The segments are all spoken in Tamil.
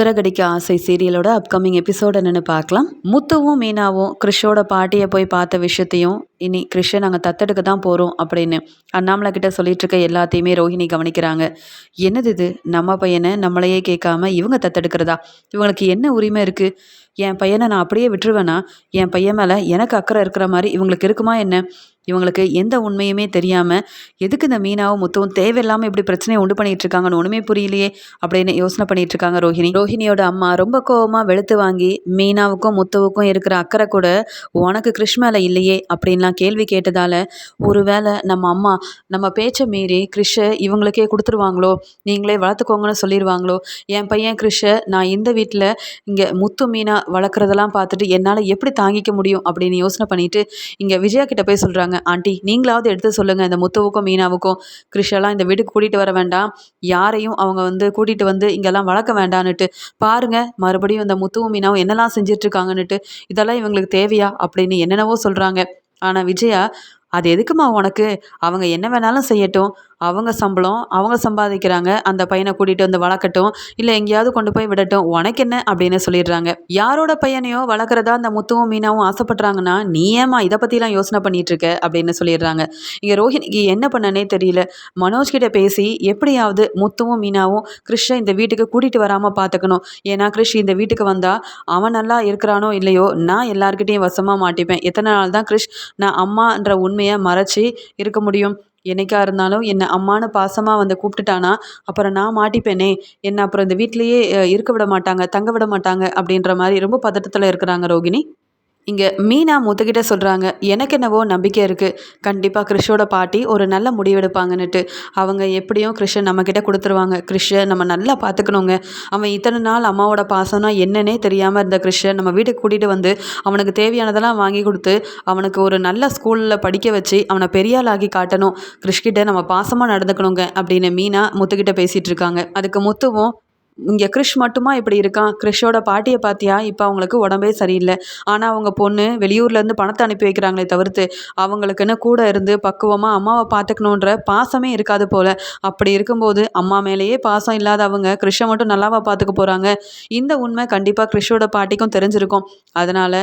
சிறகடிக்க ஆசை சீரியலோட அப்கமிங் எபிசோட் என்னென்னு பார்க்கலாம். முத்துவும் மீனாவும் கிறிஷோட பாட்டியை போய் பார்த்த விஷயத்தையும் இனி கிறிஷை நாங்கள் தத்தெடுக்க தான் போகிறோம் அப்படின்னு அண்ணாமலை கிட்ட சொல்லிட்டு இருக்க எல்லாத்தையுமே ரோஹிணி கவனிக்கிறாங்க. என்னது இது? நம்ம பையனை நம்மளையே கேட்காம இவங்க தத்தெடுக்கிறதா? இவங்களுக்கு என்ன உரிமை இருக்குது என் பையனை நான் அப்படியே விட்டுருவேனா? என் பையன் மேலே எனக்கு அக்கறை இருக்கிற மாதிரி இவங்களுக்கு இருக்குமா என்ன? இவங்களுக்கு எந்த உண்மையுமே தெரியாமல் எதுக்கு இந்த மீனாவும் முத்துவும் தேவையில்லாமல் இப்படி பிரச்சனையை உண்டு பண்ணிகிட்டு இருக்காங்கன்னு ஒன்றுமே புரியலையே அப்படின்னு யோசனை பண்ணிகிட்டு இருக்காங்க ரோஹிணி. ரோஹிணியோட அம்மா ரொம்ப கோபமாக வெளுத்து வாங்கி மீனாவுக்கும் முத்துவுக்கும் இருக்கிற அக்கறை கூட உனக்கு கிருஷ் மேலே இல்லையே அப்படின்லாம் கேள்வி கேட்டதால ஒருவேளை நம்ம அம்மா நம்ம பேச்சை மீறி கிறிஷை இவங்களுக்கே கொடுத்துருவாங்களோ? நீங்களே வளர்த்துக்கோங்கன்னு சொல்லிடுவாங்களோ என் பையன் கிறிஷை நான் இந்த வீட்டில் இங்கே முத்து மீனா வளர்க்குறதெல்லாம் பார்த்துட்டு என்னால் எப்படி தாங்கிக்க முடியும் அப்படின்னு யோசனை பண்ணிவிட்டு இங்கே விஜயா கிட்ட போய் சொல்கிறாங்க ஆண்டி நீங்களாவது எடுத்து சொல்லுங்கள் இந்த முத்துவுக்கும் மீனாவுக்கும். கிருஷெல்லாம் இந்த வீட்டுக்கு கூட்டிகிட்டு வர வேண்டாம். யாரையும் அவங்க வந்து கூட்டிகிட்டு வந்து இங்கெல்லாம் வளர்க்க வேண்டான்னுட்டு பாருங்கள் மறுபடியும் இந்த முத்துவும் மீனாவும் என்னெல்லாம் செஞ்சிட்ருக்காங்கன்னுட்டு இதெல்லாம் இவங்களுக்கு தேவையா? அப்படின்னு என்னென்னவோ சொல்கிறாங்க ஆனால் விஜயா அது எதுக்குமா உனக்கு? அவங்க என்ன வேணாலும் செய்யட்டும். அவங்க சம்பளம் அவங்க சம்பாதிக்கிறாங்க அந்த பையனை கூட்டிகிட்டு வந்து வளர்க்கட்டும் இல்லை எங்கேயாவது கொண்டு போய் விடட்டும் உனக்கு என்ன அப்படின்னு சொல்லிடுறாங்க. யாரோட பையனையோ வளர்க்குறதா அந்த முத்துவும் மீனாவும் ஆசைப்பட்றாங்கன்னா நீ ஏமா இதை பற்றிலாம் யோசனை பண்ணிட்டு இருக்க அப்படின்னு சொல்லிடுறாங்க. இங்கே ரோஹிணிக்கு என்ன பண்ணனே தெரியல. மனோஜ் கிட்ட பேசி எப்படியாவது முத்துவும் மீனாவும் கிருஷ்ண இந்த வீட்டுக்கு கூட்டிகிட்டு வராமல் பார்த்துக்கணும் ஏன்னா கிருஷ் இந்த வீட்டுக்கு வந்தால் அவன் நல்லா இருக்கிறானோ இல்லையோ நான் எல்லாருக்கிட்டேயும் வசமாக மாட்டிப்பேன். எத்தனை நாள் தான் கிருஷ் நான் அம்மான்ற உண்மையை மறைச்சி இருக்க முடியும். என்னைக்கா இருந்தாலும் என்னை அம்மானு பாசமாக வந்து கூப்பிட்டுட்டானா அப்புறம் நான் மாட்டிப்பேனே என்னை அப்புறம் இந்த வீட்லேயே இருக்க விட மாட்டாங்க தங்க விட மாட்டாங்க அப்படின்ற மாதிரி ரொம்ப பதட்டத்தில் இருக்கிறாங்க ரோகிணி. இங்கே மீனா முத்துக்கிட்ட சொல்கிறாங்க எனக்கு என்னவோ நம்பிக்கை இருக்குது கண்டிப்பாக கிறிஷோட பாட்டி ஒரு நல்ல முடிவெடுப்பாங்கன்னுட்டு அவங்க எப்படியும் கிறிஷை நம்மக்கிட்ட கொடுத்துருவாங்க. கிறிஷை நம்ம நல்லா பார்த்துக்கணுங்க அவன் இத்தனை நாள் அம்மாவோட பாசம்னா என்னன்னே தெரியாமல் இருந்த கிறிஷை நம்ம வீட்டுக்கு கூட்டிகிட்டு வந்து அவனுக்கு தேவையானதெல்லாம் வாங்கி கொடுத்து அவனுக்கு ஒரு நல்ல ஸ்கூலில் படிக்க வச்சு அவனை பெரியாளாகி காட்டணும். கிறிஷ்கிட்ட நம்ம பாசமாக நடந்துக்கணுங்க. அப்படின்னு மீனா முத்துக்கிட்ட பேசிகிட்டு இருக்காங்க. அதுக்கு முத்துவும் இங்கே கிறிஷ் மட்டுமா இப்படி இருக்கான்? கிறிஷோட பாட்டியை பார்த்தியா இப்போ அவங்களுக்கு உடம்பே சரியில்லை. ஆனால் அவங்க பொண்ணு வெளியூர்லேருந்து பணத்தை அனுப்பி வைக்கிறாங்களே தவிர்த்து அவங்களுக்குன்னு கூட இருந்து பக்குவமாக அம்மாவை பார்த்துக்கணுன்ற பாசமே இருக்காது போல். அப்படி இருக்கும்போது அம்மா மேலேயே பாசம் இல்லாத அவங்க கிறிஷை மட்டும் நல்லாவா பார்த்துக்க போகிறாங்க இந்த உண்மை கண்டிப்பாக கிறிஷோட பாட்டிக்கும் தெரிஞ்சிருக்கும். அதனால்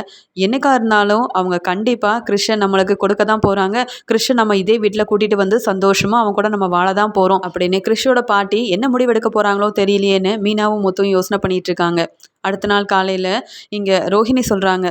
என்னைக்கா இருந்தாலும் அவங்க கண்டிப்பாக கிறிஷை நம்மளுக்கு கொடுக்க தான் போகிறாங்க கிறிஷை நம்ம இதே வீட்டில் கூட்டிகிட்டு வந்து சந்தோஷமாக அவங்க கூட நம்ம வாழ தான் போகிறோம் அப்படின்னு கிறிஷோட பாட்டி என்ன முடிவெடுக்க போகிறாங்களோ தெரியலையேன்னு மீனாவும் முத்தும் யோசனை பண்ணிகிட்டு இருக்காங்க அடுத்த நாள் காலையில் இங்கே ரோஹிணி சொல்கிறாங்க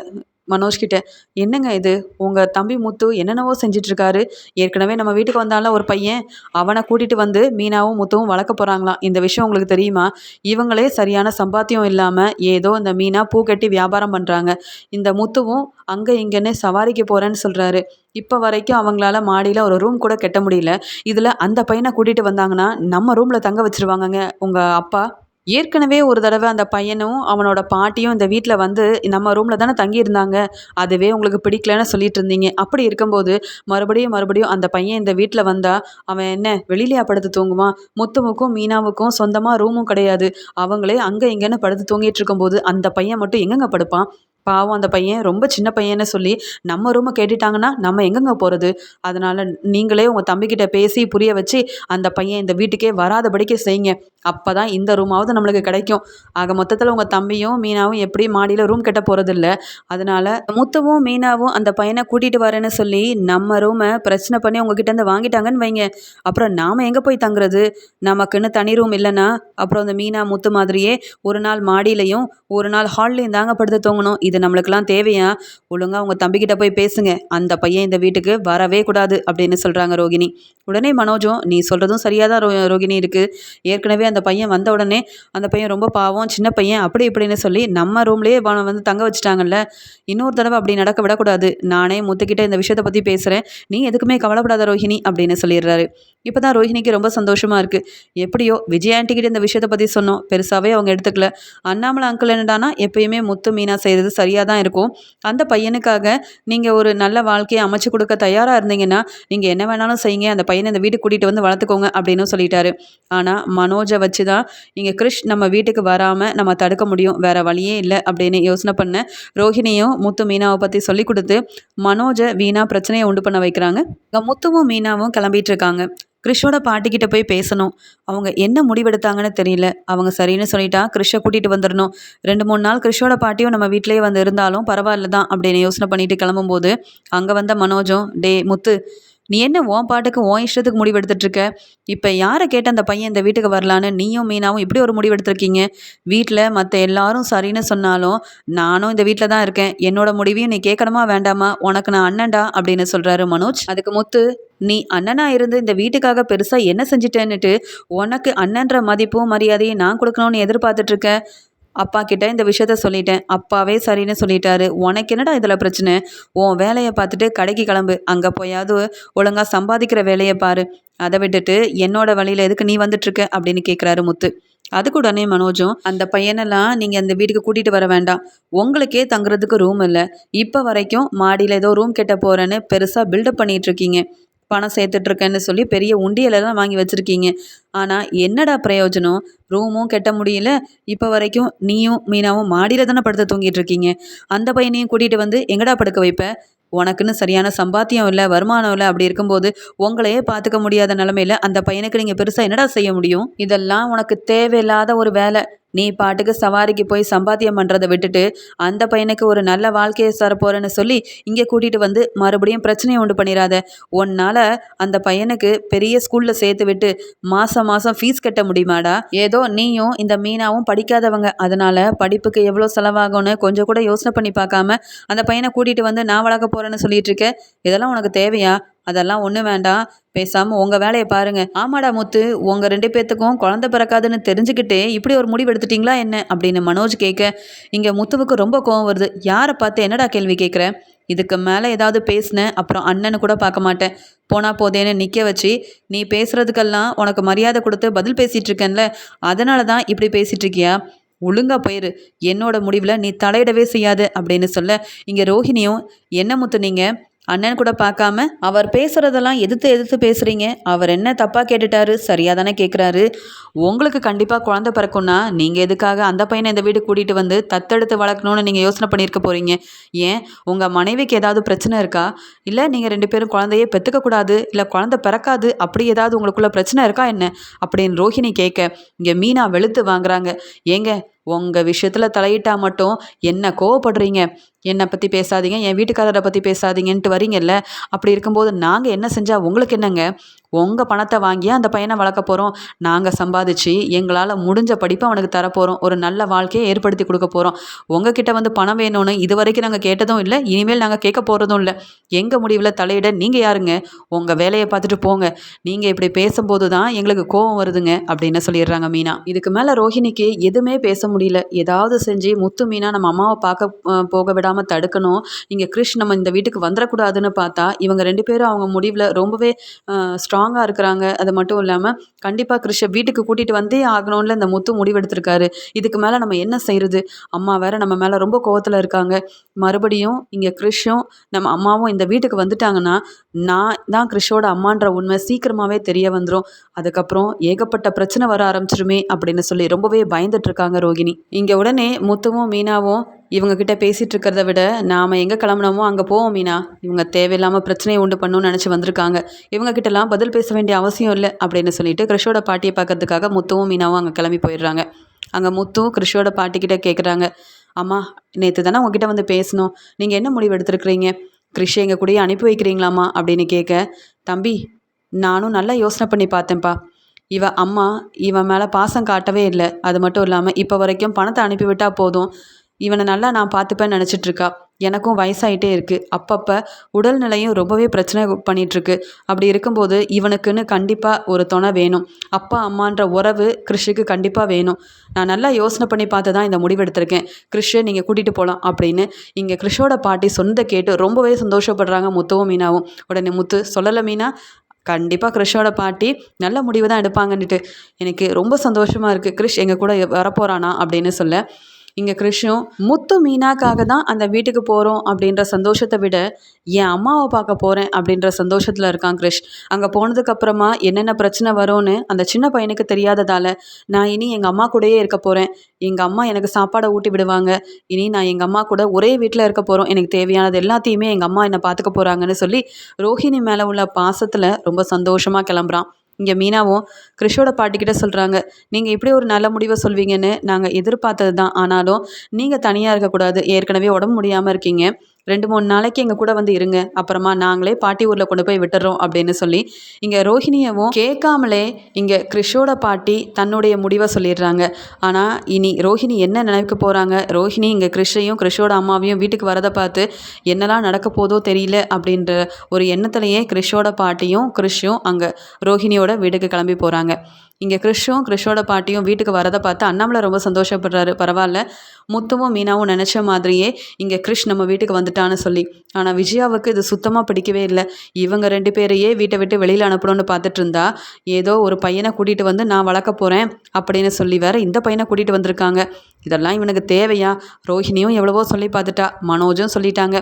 மனோஜ்கிட்ட என்னங்க இது? உங்கள் தம்பி முத்து என்னென்னவோ செஞ்சிட்ருக்காரு. ஏற்கனவே நம்ம வீட்டுக்கு வந்தாலும் ஒரு பையன் அவனை கூட்டிகிட்டு வந்து மீனாவும் முத்துவும் வளர்க்க போகிறாங்களாம் இந்த விஷயம் உங்களுக்கு தெரியுமா? இவங்களே சரியான சம்பாத்தியம் இல்லாமல் ஏதோ இந்த மீனா பூ கட்டி வியாபாரம் பண்ணுறாங்க இந்த முத்துவும் அங்கே இங்கேன்னு சவாரிக்கு போகிறேன்னு சொல்கிறாரு இப்போ வரைக்கும் அவங்களால மாடியில் ஒரு ரூம் கூட கட்ட முடியல. இதில் அந்த பையனை கூட்டிகிட்டு வந்தாங்கன்னா நம்ம ரூமில் தங்க வச்சுருவாங்கங்க உங்கள் அப்பா. ஏற்கனவே ஒரு தடவை அந்த பையனும் அவனோட பாட்டியும் இந்த வீட்டில் வந்து நம்ம ரூமில் தானே தங்கியிருந்தாங்க. அதுவே உங்களுக்கு பிடிக்கலன்னு சொல்லிட்டு இருந்தீங்க. அப்படி இருக்கும்போது மறுபடியும் மறுபடியும் அந்த பையன் இந்த வீட்டில் வந்தால் அவன் என்ன வெளியிலேயே படுத்து தூங்குவான்? முத்துமுக்கும் மீனாவுக்கும் சொந்தமாக ரூமும் கிடையாது. அவங்களே அங்கே இங்கேன்னு படுத்து தூங்கிட்டு இருக்கும்போது அந்த பையன் மட்டும் எங்கெங்க படுப்பான்? பாவம் அந்த பையன் ரொம்ப சின்ன பையன்னு சொல்லி நம்ம ரூமை கேட்டுட்டாங்கன்னா நம்ம எங்கெங்க போகிறது அதனால் நீங்களே உங்கள் தம்பிக்கிட்ட பேசி புரிய வச்சு அந்த பையன் இந்த வீட்டுக்கே வராதபடிக்கு செய்யுங்க. அப்போ தான் இந்த ரூமாவது நம்மளுக்கு கிடைக்கும். ஆக மொத்தத்தில் உங்கள் தம்பியும் மீனாவும் எப்படி மாடியில் ரூம் கட்ட போகிறதில்ல அதனால் முத்துவும் மீனாவும் அந்த பையனை கூட்டிகிட்டு வரேன்னு சொல்லி நம்ம ரூமை பிரச்சனை பண்ணி உங்ககிட்டேருந்து வாங்கிட்டாங்கன்னு வைங்க. அப்புறம் நாம் எங்கே போய் தங்குறது? நமக்குன்னு தனி ரூம் இல்லைன்னா அப்புறம் அந்த மீனா முத்து மாதிரியே ஒரு நாள் மாடியிலையும் ஒரு நாள் ஹால்லையும் தாங்க படுத்து தூங்கணும். இது நம்மளுக்கெல்லாம் தேவையா? ஒழுங்காக உங்கள் தம்பிக்கிட்ட போய் பேசுங்க. அந்த பையன் இந்த வீட்டுக்கு வரவே கூடாது அப்படின்னு சொல்கிறாங்க ரோகிணி. உடனே மனோஜும் நீ சொல்கிறதும் சரியாக தான் ரோ ரோகிணி இருக்குது ஏற்கனவே அந்த பையன் வந்த உடனே அந்த பையன் ரொம்ப பாவம் சின்ன பையன் அப்படி இப்படின்னு சொல்லி நம்ம ரூம்லேயே வந்து தங்க வச்சுட்டாங்கல்ல. இன்னொரு தடவை அப்படி நடக்க விடக்கூடாது. நானே முத்துக்கிட்ட இந்த விஷயத்தை பற்றி பேசுகிறேன் நீ எதுக்குமே கவலைப்படாத ரோஹிணி அப்படின்னு சொல்லிடுறாரு. இப்போ தான் ரோஹிணிக்கு ரொம்ப சந்தோஷமாக இருக்குது எப்படியோ விஜய் ஆண்டிக்கிட்ட இந்த விஷயத்தை பற்றி சொன்னோம். பெருசாகவே அவங்க எடுத்துக்கல. அண்ணாமலை அங்கிள் என்னடானா எப்பயுமே முத்து மீனா செய்கிறது சரியாக தான் இருக்கும். அந்த பையனுக்காக நீங்கள் ஒரு நல்ல வாழ்க்கையை அமைச்சு கொடுக்க தயாராக இருந்தீங்கன்னா நீங்கள் என்ன வேணாலும் செய்யுங்க. அந்த பையனை இந்த வீட்டுக்கு கூட்டிகிட்டு வந்து வளர்த்துக்கோங்க அப்படின்னு சொல்லிட்டாரு. ஆனால் மனோஜை வச்சு தான் இங்கே கிறிஷ் நம்ம வீட்டுக்கு வராமல் நம்ம தடுக்க முடியும். வேறு வழியே இல்லை அப்படின்னு யோசனை பண்ண ரோஹிணியும் முத்து மீனாவை பற்றி சொல்லி கொடுத்து மனோஜை வீணா பிரச்சனையை உண்டு பண்ண வைக்கிறாங்க. முத்துவும் மீனாவும் கிளம்பிட்டு இருக்காங்க. கிறிஷோட பாட்டிக்கிட்ட போய் பேசணும். அவங்க என்ன முடிவெடுத்தாங்கன்னு தெரியல. அவங்க சரின்னு சொல்லிட்டா கிறிஷை கூட்டிகிட்டு வந்துடணும். ரெண்டு மூணு நாள் கிறிஷோட பாட்டியும் நம்ம வீட்டிலேயே வந்து இருந்தாலும் பரவாயில்ல தான் அப்படின்னு யோசனை பண்ணிட்டு கிளம்பும்போது அங்கே வந்த மனோஜும் டே முத்து நீ என்ன உன் பாட்டுக்கு உன் இஷ்டத்துக்கு முடிவு எடுத்துகிட்டுருக்க இப்போ யாரை கேட்ட அந்த பையன் இந்த வீட்டுக்கு வரலான்னு நீயும் மீனாவும் இப்படி ஒரு முடிவு எடுத்திருக்கீங்க வீட்டில் மற்ற எல்லாரும் சரின்னு சொன்னாலும் நானும் இந்த வீட்டில் தான் இருக்கேன். என்னோட முடிவையும் நீ கேட்கணுமா வேண்டாமா? உனக்கு நான் அண்ணன்டா? அப்படின்னு சொல்கிறாரு மனோஜ். அதுக்கு முத்து நீ அண்ணனா இருந்து இந்த வீட்டுக்காக பெருசாக என்ன செஞ்சிட்டேன்னுட்டு உனக்கு அண்ணன்ற மதிப்பும் மரியாதையும் நான் கொடுக்கணும்னு எதிர்பார்த்துட்ருக்கேன் அப்பா கிட்ட இந்த விஷயத்த சொல்லிட்டேன். அப்பாவே சரின்னு சொல்லிட்டாரு. உனக்கு என்னடா இதில் பிரச்சனை? உன் வேலையை பார்த்துட்டு கடைக்கு கிளம்பு. அங்கே போயாவது ஒழுங்காக சம்பாதிக்கிற வேலையை பாரு. அதை விட்டுட்டு என்னோட வழியில் எதுக்கு நீ வந்துட்டுருக்க? அப்படின்னு கேட்குறாரு முத்து. அதுக்கு உடனே மனோஜும் அந்த பையனெல்லாம் நீங்கள் அந்த வீட்டுக்கு கூட்டிகிட்டு வர வேண்டாம். உங்களுக்கே தங்குறதுக்கு ரூம் இல்லை. இப்போ வரைக்கும் மாடியில் ஏதோ ரூம் கெட்ட போகிறேன்னு பெருசாக பில்டப் பண்ணிகிட்டு இருக்கீங்க. பணம் சேர்த்துட்ருக்கேன்னு சொல்லி பெரிய உண்டியலெல்லாம் வாங்கி வச்சுருக்கீங்க. ஆனால் என்னடா பிரயோஜனம்? ரூமும் கெட்ட முடியல. இப்போ வரைக்கும் நீயும் மீனாவும் மாடியில் தானே படுத்து தூங்கிட்டு இருக்கீங்க அந்த பையனையும் கூட்டிகிட்டு வந்து எங்கடா படுக்க வைப்ப? உனக்குன்னு சரியான சம்பாத்தியம் இல்லை வருமானம் இல்லை அப்படி இருக்கும்போது உங்களையே பார்த்துக்க முடியாத நிலமையில அந்த பையனுக்கு நீங்கள் பெருசாக என்னடா செய்ய முடியும்? இதெல்லாம் உனக்கு தேவையில்லாத ஒரு வேலை. நீ பாட்டுக்கு சவாரிக்கு போய் சம்பாத்தியம் பண்ணுறதை விட்டுட்டு அந்த பையனுக்கு ஒரு நல்ல வாழ்க்கையை தரப்போறேன்னு சொல்லி இங்கே கூட்டிகிட்டு வந்து மறுபடியும் பிரச்சனையை உண்டு பண்ணிடாத உன்னால் அந்த பையனுக்கு பெரிய ஸ்கூலில் சேர்த்து விட்டு மாதம் மாதம் ஃபீஸ் கட்ட முடியுமாடா? ஏதோ நீயும் இந்த மீனாவும் படிக்காதவங்க. அதனால் படிப்புக்கு எவ்வளோ செலவாகும்னு கொஞ்சம் கூட யோசனை பண்ணி பார்க்காம அந்த பையனை கூட்டிகிட்டு வந்து நான் வளர்க்க போகிறேன்னு சொல்லிட்டு இருக்க. இதெல்லாம் உனக்கு தேவையா? அதெல்லாம் ஒன்றும் வேண்டாம். பேசாமல் உங்கள் வேலையை பாருங்கள் ஆமாடா முத்து உங்கள் ரெண்டு பேர்த்துக்கும் குழந்த பிறக்காதுன்னு தெரிஞ்சுக்கிட்டே இப்படி ஒரு முடிவு எடுத்துட்டிங்களா என்ன? அப்படின்னு மனோஜ் கேட்க இங்கே முத்துவுக்கு ரொம்ப கோவம் வருது. யாரை பார்த்து என்னடா கேள்வி கேட்குற? இதுக்கு மேலே ஏதாவது பேசினேன் அப்புறம் அண்ணனு கூட பார்க்க மாட்டேன். போனா போதேன்னு நிற்க வச்சு நீ பேசுகிறதுக்கெல்லாம் உனக்கு மரியாதை கொடுத்து பதில் பேசிகிட்டு இருக்கேன்ல அதனால தான் இப்படி பேசிகிட்டு இருக்கியா? ஒழுங்கா போயிரு. என்னோட முடிவில் நீ தலையிடவே செய்யாது அப்படின்னு சொல்ல இங்கே ரோஹிணியும் என்ன முத்து நீங்கள் அண்ணன் கூட பார்க்காம அவர் பேசுகிறதெல்லாம் எதிர்த்து எதிர்த்து பேசுகிறீங்க அவர் என்ன தப்பாக கேட்டுட்டாரு சரியாக தானே கேட்குறாரு உங்களுக்கு கண்டிப்பாக குழந்த பிறக்கும்னா நீங்கள் எதுக்காக அந்த பையனை இந்த வீடு கூட்டிகிட்டு வந்து தத்தெடுத்து வளர்க்கணும்னு நீங்கள் யோசனை பண்ணியிருக்க போகிறீங்க ஏன்? உங்கள் மனைவிக்கு ஏதாவது பிரச்சனை இருக்கா? இல்லை நீங்கள் ரெண்டு பேரும் குழந்தையே பெற்றுக்கக்கூடாது இல்லை குழந்த பிறக்காது அப்படி ஏதாவது உங்களுக்குள்ள பிரச்சனை இருக்கா என்ன? அப்படின்னு ரோஹிணி கேட்க இங்கே மீனா வெளுத்து வாங்குறாங்க. ஏங்க உங்கள் விஷயத்தில் தலையிட்டால் மட்டும் என்ன கோவப்படுறீங்க? என்னை பற்றி பேசாதீங்க என் வீட்டுக்காரரை பற்றி பேசாதீங்கன்ட்டு வரீங்கல்ல? அப்படி இருக்கும்போது நாங்கள் என்ன செஞ்சால் உங்களுக்கு என்னங்க? உங்கள் பணத்தை வாங்கி அந்த பையனை வளர்க்க போகிறோம் நாங்கள் சம்பாதிச்சு எங்களால் முடிஞ்ச படிப்பை அவனுக்கு தரப்போகிறோம் ஒரு நல்ல வாழ்க்கையை ஏற்படுத்தி கொடுக்க போகிறோம் உங்ககிட்ட வந்து பணம் வேணும்னு இது வரைக்கும் நாங்கள் கேட்டதும் இல்லை இனிமேல் நாங்கள் கேட்க போகிறதும் இல்லை. எங்கள் முடிவில் தலையிட நீங்கள் யாருங்க? உங்கள் வேலையை பார்த்துட்டு போங்க. நீங்கள் இப்படி பேசும்போது தான் எங்களுக்கு கோபம் வருதுங்க அப்படின்னு சொல்லிடுறாங்க மீனா. இதுக்கு மேலே ரோஹிணிக்கு எதுவுமே பேச முடியல. ஏதாவது செஞ்சு முத்து மீனா நம்ம அம்மாவை பார்க்க போக விடாமல் தடுக்கணும். இங்கே கிருஷ் நம்ம இந்த வீட்டுக்கு வந்துடக்கூடாதுன்னு பார்த்தா இவங்க ரெண்டு பேரும் அவங்க முடிவில் ரொம்பவே ஸ்ட்ராங்காக இருக்கிறாங்க. அது மட்டும் இல்லாமல் கண்டிப்பாக கிருஷை வீட்டுக்கு கூட்டிகிட்டு வந்தே ஆகணும்ல இந்த முத்து முடிவெடுத்திருக்காரு. இதுக்கு மேலே நம்ம என்ன செய்கிறது அம்மா வேற நம்ம மேலே ரொம்ப கோவத்தில் இருக்காங்க. மறுபடியும் இங்கே கிருஷும் நம்ம அம்மாவும் இந்த வீட்டுக்கு வந்துட்டாங்கன்னா நான் தான் கிருஷோட அம்மான்ற உண்மை சீக்கிரமாகவே தெரிய வந்துடும் அதுக்கப்புறம் ஏகப்பட்ட பிரச்சனை வர ஆரம்பிச்சிருமே அப்படின்னு சொல்லி ரொம்பவே பயந்துட்டு இருக்காங்க ரோகிணி. இங்கே உடனே முத்துவும் மீனாவும் இவங்கக்கிட்ட பேசிகிட்டு இருக்கிறத விட நாம் எங்கே கிளம்புனோமோ அங்கே போவோம் மீனா. இவங்க தேவையில்லாமல் பிரச்சனையை உண்டு பண்ணணும்னு நினச்சி வந்திருக்காங்க. இவங்கக்கிட்டலாம் பதில் பேச வேண்டிய அவசியம் இல்லை அப்படின்னு சொல்லிட்டு கிருஷோட பாட்டியை பார்க்கறதுக்காக முத்துவும் மீனாவும் அங்கே கிளம்பி போயிடுறாங்க. அங்கே முத்துவும் கிருஷோட பாட்டிக்கிட்ட கேட்குறாங்க அம்மா நேற்று தானே உங்ககிட்ட வந்து பேசணும் நீங்கள் என்ன முடிவு எடுத்திருக்கிறீங்க? கிருஷி எங்கள் கூடயே அனுப்பி வைக்கிறீங்களாம்மா? அப்படின்னு கேட்க தம்பி நானும் நல்லா யோசனை பண்ணி பார்த்தேன்ப்பா. இவ அம்மா இவன் மேலே பாசம் காட்டவே இல்லை. அது மட்டும் இல்லாமல் இப்போ வரைக்கும் பணத்தை அனுப்பிவிட்டால் போதும். இவனை நல்லா நான் பார்த்துப்பேன்னு நினச்சிட்ருக்கா. எனக்கும் வயசாயிட்டே இருக்குது அப்பப்போ உடல்நிலையும் ரொம்பவே பிரச்சனை பண்ணிகிட்ருக்கு அப்படி இருக்கும்போது இவனுக்குன்னு கண்டிப்பாக ஒரு துணை வேணும். அப்பா அம்மான்ற உறவு கிறிஷுக்கு கண்டிப்பாக வேணும். நான் நல்லா யோசனை பண்ணி பார்த்து தான் இந்த முடிவெடுத்திருக்கேன் கிறிஷை நீங்கள் கூட்டிகிட்டு போகலாம் அப்படின்னு இங்கே கிறிஷோட பாட்டி சொந்த கேட்டு ரொம்பவே சந்தோஷப்படுறாங்க முத்துவும் மீனாவும். உடனே முத்து சொல்லலை மீனா? கண்டிப்பாக கிறிஷோட பாட்டி நல்ல முடிவு தான் எடுப்பாங்கன்னுட்டு. எனக்கு ரொம்ப சந்தோஷமாக இருக்குது கிறிஷ் எங்கள் கூட வரப்போகிறானா அப்படின்னு சொல்ல இங்கே கிருஷ்ணும் முத்து மீனாக்காக தான் அந்த வீட்டுக்கு போகிறோம் அப்படின்ற சந்தோஷத்தை விட என் அம்மாவை பார்க்க போகிறேன் அப்படின்ற சந்தோஷத்தில் இருக்கான் கிருஷ். அங்கே போனதுக்கப்புறமா என்னென்ன பிரச்சனை வரும்னு அந்த சின்ன பையனுக்கு தெரியாததால் நான் இனி எங்கள் அம்மா கூடயே இருக்க போகிறேன் எங்கள் அம்மா எனக்கு சாப்பாடை ஊட்டி விடுவாங்க. இனி நான் எங்கள் அம்மா கூட ஒரே வீட்டில் இருக்க போகிறோம் எனக்கு தேவையானது எல்லாத்தையுமே எங்கள் அம்மா என்னை பார்த்துக்க போகிறாங்கன்னு சொல்லி ரோஹிணி மேலே உள்ள பாசத்தில் ரொம்ப சந்தோஷமாக கிளம்புறான். இங்கே மீனாவும் கிறிஷோட பாட்டிக்கிட்ட சொல்கிறாங்க நீங்கள் இப்படி ஒரு நல்ல முடிவை சொல்வீங்கன்னு நாங்கள் எதிர்பார்த்தது தான் ஆனாலும் நீங்கள் தனியாக இருக்கக்கூடாது. ஏற்கனவே உடம்பு முடியாமல் இருக்கீங்க. ரெண்டு மூணு நாளைக்கு எங்கள் கூட வந்து இருங்க. அப்புறமா நாங்களே பாட்டி ஊரில் கொண்டு போய் விட்டுறோம் அப்படின்னு சொல்லி இங்கே ரோஹிணியவும் கேட்காமலே இங்கே கிறிஷோட பாட்டி தன்னுடைய முடிவை சொல்லிடுறாங்க. ஆனால் இனி ரோஹிணி என்ன நினைக்க போகிறாங்க ரோஹிணி இங்கே கிறிஷையும் கிறிஷோட அம்மாவையும் வீட்டுக்கு வரதை பார்த்து என்னெல்லாம் நடக்க போதோ தெரியல அப்படின்ற ஒரு எண்ணத்துலையே கிறிஷோட பாட்டியும் கிறிஷும் அங்கே ரோஹிணியோட வீட்டுக்கு கிளம்பி போகிறாங்க இங்கே கிறிஷும் கிறிஷோட பாட்டியும் வீட்டுக்கு வரதை பார்த்து அண்ணாமலை ரொம்ப சந்தோஷப்படுறாரு. பரவாயில்ல. முத்துவும் மீனாவும் நினச்ச மாதிரியே இங்கே கிறிஷ் நம்ம வீட்டுக்கு வந்துட்டான்னு சொல்லி. ஆனால் விஜயாவுக்கு இது சுத்தமாக பிடிக்கவே இல்லை. இவங்க ரெண்டு பேரையே வீட்டை விட்டு வெளியில் அனுப்பணும்னு பார்த்துட்டு இருந்தா ஏதோ ஒரு பையனை கூட்டிகிட்டு வந்து நான் வளர்க்க போகிறேன் அப்படின்னு சொல்லி வேற இந்த பையனை கூட்டிகிட்டு வந்திருக்காங்க. இதெல்லாம் இவனுக்கு தேவையா? ரோஹிணியும் எவ்வளவோ சொல்லி பார்த்துட்டா மனோஜும் சொல்லிட்டாங்க.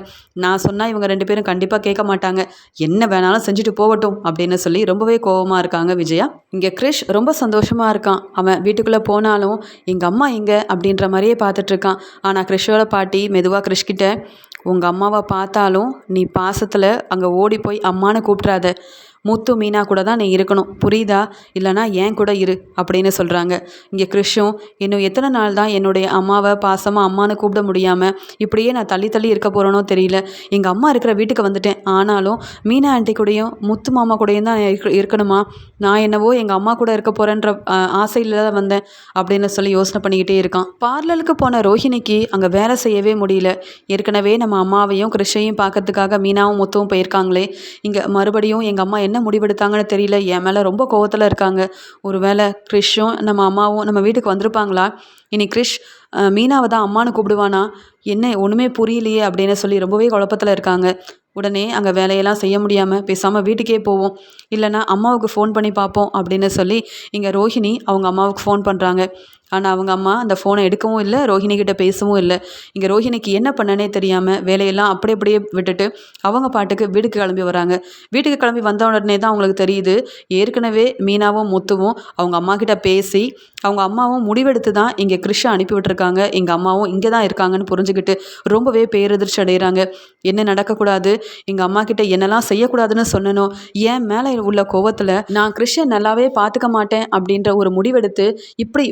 நான் சொன்னால் இவங்க ரெண்டு பேரும் கண்டிப்பாக கேட்க மாட்டாங்க. என்ன வேணாலும் செஞ்சுட்டு போகட்டும் அப்படின்னு சொல்லி ரொம்பவே கோபமாக இருக்காங்க விஜயா. இங்கே கிரிஷ் ரொம்ப ரொம்ப சந்தோஷமாக இருக்கான். அவன் வீட்டுக்குள்ளே போனாலும் எங்கள் அம்மா எங்கே? அப்படின்ற மாதிரியே பார்த்துட்ருக்கான் ஆனால் கிறிஷோட பாட்டி மெதுவாக கிறிஷ்கிட்ட உங்கள் அம்மாவை பார்த்தாலும் நீ பாசத்தில் அங்கே ஓடி போய் அம்மானு கூப்பிட்றாத. முத்து மீனா கூட தான் நீ இருக்கணும். புரியுதா? இல்லைனா ஏன் கூட இரு அப்படின்னு சொல்கிறாங்க இங்கே கிறிஷும் இன்னும் எத்தனை நாள் தான் என்னுடைய அம்மாவை பாசமாக அம்மானு கூப்பிட முடியாமல் இப்படியே நான் தள்ளி தள்ளி இருக்க போகிறேனோ தெரியல. எங்கள் அம்மா இருக்கிற வீட்டுக்கு வந்துட்டேன். ஆனாலும் மீனா ஆண்டி கூடயும் முத்து மாமா கூடயும் தான் இருக்கணுமா? நான் என்னவோ எங்கள் அம்மா கூட இருக்க போகிறேன்ற ஆசையில் தான் வந்தேன் அப்படின்னு சொல்லி யோசனை பண்ணிக்கிட்டே இருக்கான். பார்லருக்கு போன ரோஹிணிக்கு அங்கே வேலை செய்யவே முடியல. ஏற்கனவே நம்ம அம்மாவையும் கிருஷையும் பார்க்கறதுக்காக மீனாவும் முத்துவும் போயிருக்காங்களே. இங்கே மறுபடியும் எங்கள் அம்மா என்ன முடிவெடுத்தாங்கன்னு தெரியல. என் மேலே ரொம்ப கோவத்தில் இருக்காங்க. ஒரு வேளை கிறிஷும் நம்ம அம்மாவும் நம்ம வீட்டுக்கு வந்திருப்பாங்களா? இனி கிரிஷ் மீனாவை தான் அம்மானு கூப்பிடுவானா? என்ன ஒன்றுமே புரியலையே அப்படின்னு சொல்லி ரொம்பவே குழப்பத்தில் இருக்காங்க. உடனே அங்கே வேலையெல்லாம் செய்ய முடியாமல் பேசாமல் வீட்டுக்கே போவோம். இல்லைனா அம்மாவுக்கு ஃபோன் பண்ணி பார்ப்போம் அப்படின்னு சொல்லி இங்கே ரோஹிணி அவங்க அம்மாவுக்கு ஃபோன் பண்ணுறாங்க ஆனால் அவங்க அம்மா அந்த ஃபோனை எடுக்கவும் இல்லை ரோஹிணி கிட்ட பேசவும் இல்லை. இங்கே ரோஹிணிக்கு என்ன பண்ணனே தெரியாமல் வேலையெல்லாம் அப்படி அப்படியே விட்டுட்டு அவங்க பாட்டுக்கு வீட்டுக்கு கிளம்பி வராங்க. வீட்டுக்கு கிளம்பி வந்த உடனே தான் அவங்களுக்கு தெரியுது ஏற்கனவே மீனாவும் முத்துவும் அவங்க அம்மா கிட்ட பேசி அவங்க அம்மாவும் முடிவெடுத்து தான் இங்கே கிருஷை அனுப்பி விட்டுருக்காங்க. எங்கள் அம்மாவும் இங்கே தான் இருக்காங்கன்னு புரிஞ்சுக்கிட்டு ரொம்பவே பேரதிர்ச்சி அடைகிறாங்க. என்ன நடக்கக்கூடாது? எங்கள் அம்மா கிட்ட என்னெல்லாம் செய்யக்கூடாதுன்னு சொன்னனோ? ஏன் மேலே உள்ள கோவத்தில் நான் கிருஷ்ண நல்லாவே பார்த்துக்க மாட்டேன் அப்படின்ற ஒரு முடிவெடுத்து இப்படி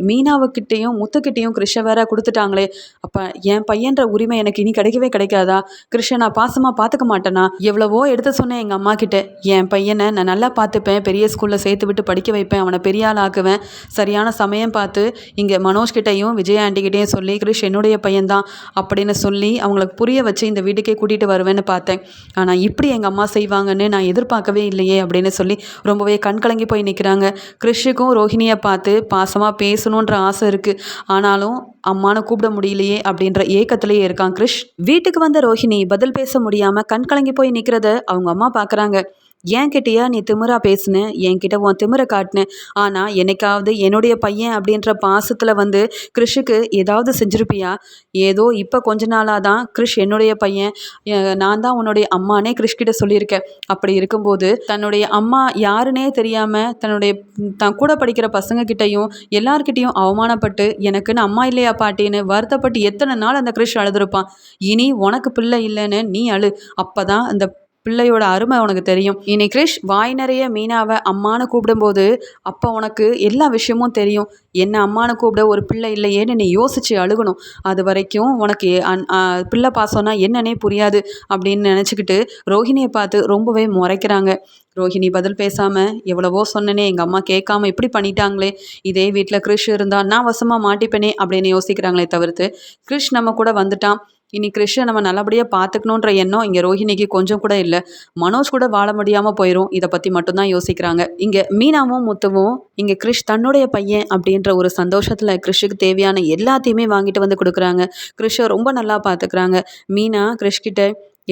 அம்மாவுக்கிட்டேயும் முத்துக்கிட்டேயும் கிருஷ்ண வேற கொடுத்துட்டாங்களே. அப்போ என் பையன்ற உரிமை எனக்கு இனி கிடைக்கவே கிடைக்காதா? கிருஷ்ண நான் பாசமாக பார்த்துக்க மாட்டேனா? எவ்வளவோ எடுத்து சொன்னேன் எங்கள் அம்மா கிட்ட என் பையனை நான் நல்லா பார்த்துப்பேன் பெரிய ஸ்கூலில் சேர்த்து விட்டு படிக்க வைப்பேன் அவனை பெரிய ஆள் ஆக்குவேன். சரியான சமயம் பார்த்து இங்கே மனோஜ் கிட்டேயும் விஜய் ஆண்டிக்கிட்டேயும் சொல்லி கிருஷ் என்னுடைய பையன்தான் அப்படின்னு சொல்லி அவங்களுக்கு புரிய வச்சு இந்த வீட்டுக்கே கூட்டிகிட்டு வருவேன்னு பார்த்தேன். ஆனால் இப்படி எங்கள் அம்மா செய்வாங்கன்னு நான் எதிர்பார்க்கவே இல்லையே அப்படின்னு சொல்லி ரொம்பவே கண் கலங்கி போய் நிற்கிறாங்க கிருஷுக்கும் ரோஹிணியை பார்த்து பாசமாக பேசணுன்ற ஆசை ஆசை இருக்குது ஆனாலும் அம்மானை கூப்பிட முடியலையே அப்படின்ற ஏக்கத்திலேயே இருக்கான் கிருஷ். வீட்டுக்கு வந்த ரோஹிணி பதில் பேச முடியாமல் கண் கலங்கி போய் நிற்கிறத அவங்க அம்மா பார்க்குறாங்க என்கிட்டயா நீ திமிரா பேசுன? என்கிட்ட உன் திமிரை காட்டின. ஆனால் என்னைக்காவது என்னுடைய பையன் அப்படின்ற பாசத்தில் வந்து கிறிஷுக்கு ஏதாவது செஞ்சுருப்பியா? ஏதோ இப்போ கொஞ்ச நாளாக தான் கிறிஷ் என்னுடைய பையன். நான் தான் உன்னுடைய அம்மானே கிறிஷ்கிட்ட சொல்லியிருக்கேன். அப்படி இருக்கும்போது தன்னுடைய அம்மா யாருன்னே தெரியாமல் தன்னுடைய தன் கூட படிக்கிற பசங்கக்கிட்டையும் எல்லார்கிட்டையும் அவமானப்பட்டு எனக்குன்னு அம்மா இல்லையா பாட்டின்னு வருத்தப்பட்டு எத்தனை நாள் அந்த கிறிஷ் அழுதுருப்பான்? இனி உனக்கு பிள்ளை இல்லைன்னு நீ அழு. அப்போ தான் அந்த பிள்ளையோட அருமை உனக்கு தெரியும். இனி கிரிஷ் வாய் நிறைய மீனாவை அம்மானு கூப்பிடும்போது அப்போ உனக்கு எல்லா விஷயமும் தெரியும். என்ன அம்மானு கூப்பிட ஒரு பிள்ளை இல்லையேன்னு நீ யோசித்து அழுகணும். அது வரைக்கும் உனக்கு அன் பிள்ளை பாசம்னா என்னன்னே புரியாது அப்படின்னு நினச்சிக்கிட்டு ரோஹிணியை பார்த்து ரொம்பவே முறைக்கிறாங்க. ரோஹிணி பதில் பேசாமல் எவ்வளவோ சொன்னனே எங்கள் அம்மா கேட்காம இப்படி பண்ணிட்டாங்களே. இதே வீட்டில் கிறிஷ் இருந்தால் நான் வசமாக மாட்டிப்பேனே அப்படின்னு யோசிக்கிறாங்களே தவிர்த்து கிறிஷ் நம்ம கூட வந்துட்டான். இனி கிருஷ்ணை நம்ம நல்லபடியாக பார்த்துக்கணுன்ற எண்ணம் இங்கே ரோஹிணிக்கு கொஞ்சம் கூட இல்லை. மனோஜ் கூட வாழ முடியாமல் போயிடும் இதை பற்றி மட்டும்தான் யோசிக்கிறாங்க. இங்கே மீனாவும் முத்துவும் இங்கே கிருஷ் தன்னுடைய பையன் அப்படின்ற ஒரு சந்தோஷத்தில் கிருஷுக்கு தேவையான எல்லாத்தையுமே வாங்கிட்டு வந்து கொடுக்குறாங்க. கிருஷை ரொம்ப நல்லா பார்த்துக்கிறாங்க மீனா கிருஷ்கிட்ட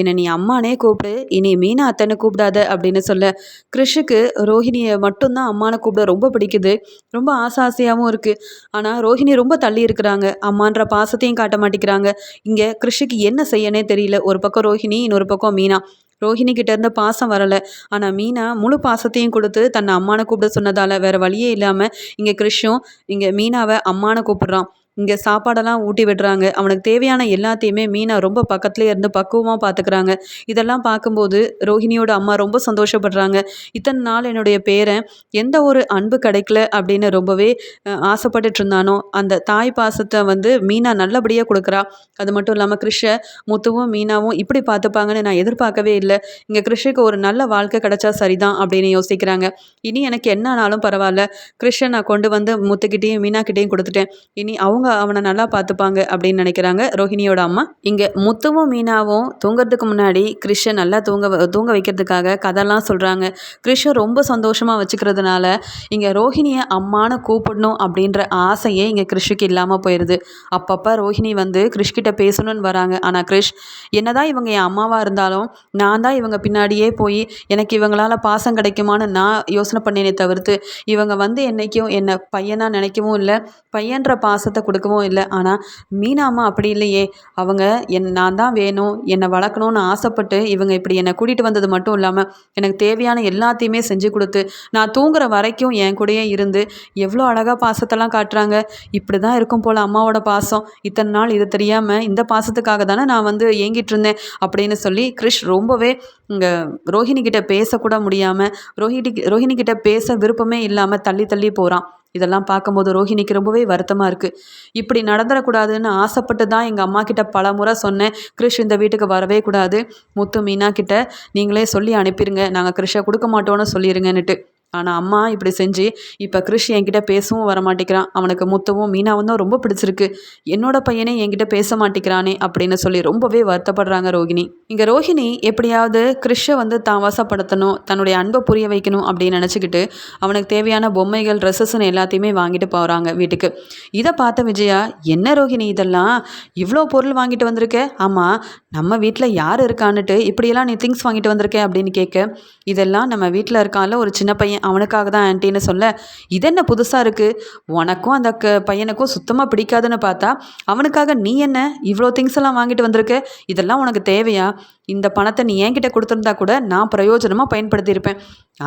என்னை நீ அம்மானே கூப்பிடு இனி மீனா அத்தனை கூப்பிடாத அப்படின்னு சொல்ல கிருஷுக்கு ரோஹிணியை மட்டும்தான் அம்மானை கூப்பிட ரொம்ப பிடிக்குது. ரொம்ப ஆசை ஆசையாகவும் இருக்குது ஆனால் ரோஹிணி ரொம்ப தள்ளி இருக்கிறாங்க. அம்மான்ற பாசத்தையும் காட்ட மாட்டேங்கிறாங்க. இங்கே கிருஷுக்கு என்ன செய்யனே தெரியல. ஒரு பக்கம் ரோஹிணி இன்னொரு பக்கம் மீனா. ரோஹிணி கிட்ட இருந்து பாசம் வரலை. ஆனால் மீனா முழு பாசத்தையும் கொடுத்து தன்னை அம்மானை கூப்பிட சொன்னதால் வேறு வழியே இல்லாமல் இங்கே கிருஷும் இங்கே மீனாவை அம்மானை கூப்பிட்றான். இங்கே சாப்பாடெல்லாம் ஊட்டி விடுறாங்க. அவனுக்கு தேவையான எல்லாத்தையுமே மீனா ரொம்ப பக்கத்துலேயே இருந்து பக்குவமாக பார்த்துக்கிறாங்க இதெல்லாம் பார்க்கும்போது ரோஹிணியோட அம்மா ரொம்ப சந்தோஷப்படுறாங்க. இத்தனை நாள் என்னுடைய பேரன் எந்த ஒரு அன்பு கிடைக்கல அப்படின்னு ரொம்பவே ஆசைப்பட்டுட்டு இருந்தானோ அந்த தாய் பாசத்தை வந்து மீனா நல்லபடியாக கொடுக்குறா. அது மட்டும் இல்லாமல் கிருஷ முத்துவும் மீனாவும் இப்படி பார்த்துப்பாங்கன்னு நான் எதிர்பார்க்கவே இல்லை. இங்கே கிருஷுக்கு ஒரு நல்ல வாழ்க்கை கிடைச்சா சரிதான் அப்படின்னு யோசிக்கிறாங்க. இனி எனக்கு என்ன ஆனாலும் பரவாயில்ல. கிருஷ்ண நான் கொண்டு வந்து முத்துக்கிட்டேயும் மீனாக்கிட்டேயும் கொடுத்துட்டேன். இனி அவங்க அவனை நல்லா பார்த்துப்பாங்க அப்படின்னு நினைக்கிறாங்க. ரோஹிணியோட அம்மா இங்கே முத்துவும் மீனாவும் தூங்குறதுக்கு முன்னாடி கிருஷ்ண நல்லா தூங்க வ- தூங்க வைக்கிறதுக்காக கதைலாம் சொல்கிறாங்க கிருஷ்ண ரொம்ப சந்தோஷமாக வச்சுக்கிறதுனால இங்கே ரோஹிணியை அம்மானு கூப்பிடணும் அப்படின்ற ஆசையே இங்கே கிருஷுக்கு இல்லாமல் போயிடுது அப்பப்போ ரோஹிணி வந்து கிருஷ் கிட்ட பேசணும்னு வராங்க. ஆனால் கிருஷ் என்னதான் இவங்க என் அம்மாவாக இருந்தாலும் நான் தான் இவங்க பின்னாடியே போய் எனக்கு இவங்களால பாசம் கிடைக்குமான்னு நான் யோசனை பண்ணேனே தவிர்த்து இவங்க வந்து என்னைக்கும் என்னை பையனாக நினைக்கவும் இல்லை. பையன்ற பாசத்தை கொடுக்கவும் இல்லை. ஆனால் மீனா அம்மா அப்படி இல்லையே. அவங்க என் நான் தான் வேணும். என்னை வளர்க்கணும்னு ஆசைப்பட்டு இவங்க இப்படி என்னை கூட்டிகிட்டு வந்தது மட்டும் இல்லாமல் எனக்கு தேவையான எல்லாத்தையுமே செஞ்சு கொடுத்து நான் தூங்குற வரைக்கும் என் கூடயே இருந்து எவ்வளோ அழகாக பாசத்தெல்லாம் காட்டுறாங்க. இப்படி தான் இருக்கும் போல் அம்மாவோட பாசம். இத்தனை நாள் இது தெரியாமல் இந்த பாசத்துக்காக தானே நான் வந்து ஏங்கிட்டு இருந்தேன். அப்படின்னு சொல்லி கிறிஷ் ரொம்பவே இங்கே ரோஹிணி கிட்ட பேசக்கூட முடியாமல் ரோஹிணி ரோஹிணி கிட்ட பேச விருப்பமே இல்லாமல் தள்ளி தள்ளி போகிறான் இதெல்லாம் பார்க்கும்போது ரோஹிணிக்கு ரொம்பவே வருத்தமாக இருக்குது இப்படி நடந்துடக்கூடாதுன்னு ஆசைப்பட்டு தான் எங்கள் அம்மா கிட்ட பல முறை சொன்னேன். கிருஷ் இந்த வீட்டுக்கு வரவே கூடாது. முத்து மீனா கிட்ட நீங்களே சொல்லி அனுப்பிடுங்க நாங்கள் கிருஷை கொடுக்க மாட்டோன்னு சொல்லிடுங்கன்னுட்டு ஆனால் அம்மா இப்படி செஞ்சு இப்போ கிறிஷ் என்கிட்ட பேசவும் வர மாட்டேங்கிறான். அவனுக்கு முத்தவும் மீனாவும் தான் ரொம்ப பிடிச்சிருக்கு. என்னோட பையனே என்கிட்ட பேச மாட்டேங்கிறானே அப்படின்னு சொல்லி ரொம்பவே வருத்தப்படுறாங்க ரோகிணி. இங்கே ரோஹிணி எப்படியாவது கிறிஷை வந்து தான் வசப்படுத்தணும் தன்னுடைய அன்பை புரிய வைக்கணும் அப்படின்னு நினச்சிக்கிட்டு அவனுக்கு தேவையான பொம்மைகள் ட்ரெஸ்ஸஸ்ன்னு எல்லாத்தையுமே வாங்கிட்டு போகிறாங்க வீட்டுக்கு. இதை பார்த்த விஜயா என்ன ரோஹிணி இதெல்லாம்? இவ்வளோ பொருள் வாங்கிட்டு வந்திருக்க? ஆமாம் நம்ம வீட்டில் யார் இருக்கான்னுட்டு இப்படியெல்லாம் நீ திங்ஸ் வாங்கிட்டு வந்திருக்க? அப்படின்னு கேட்க இதெல்லாம் நம்ம வீட்டில் இருக்கான்ல ஒரு சின்ன பையன். அவனுக்காக தான் ஆன்ட்டின்னு சொல்ல இது என்ன புதுசாக இருக்குது உனக்கும் அந்த க பையனுக்கும் சுத்தமாக பிடிக்காதுன்னு பார்த்தா அவனுக்காக நீ என்ன இவ்வளோ திங்ஸ் எல்லாம் வாங்கிட்டு வந்திருக்க? இதெல்லாம் உனக்கு தேவையா? இந்த பணத்தை நீ என்கிட்ட கொடுத்துருந்தா கூட நான் பிரயோஜனமாக பயன்படுத்தியிருப்பேன்.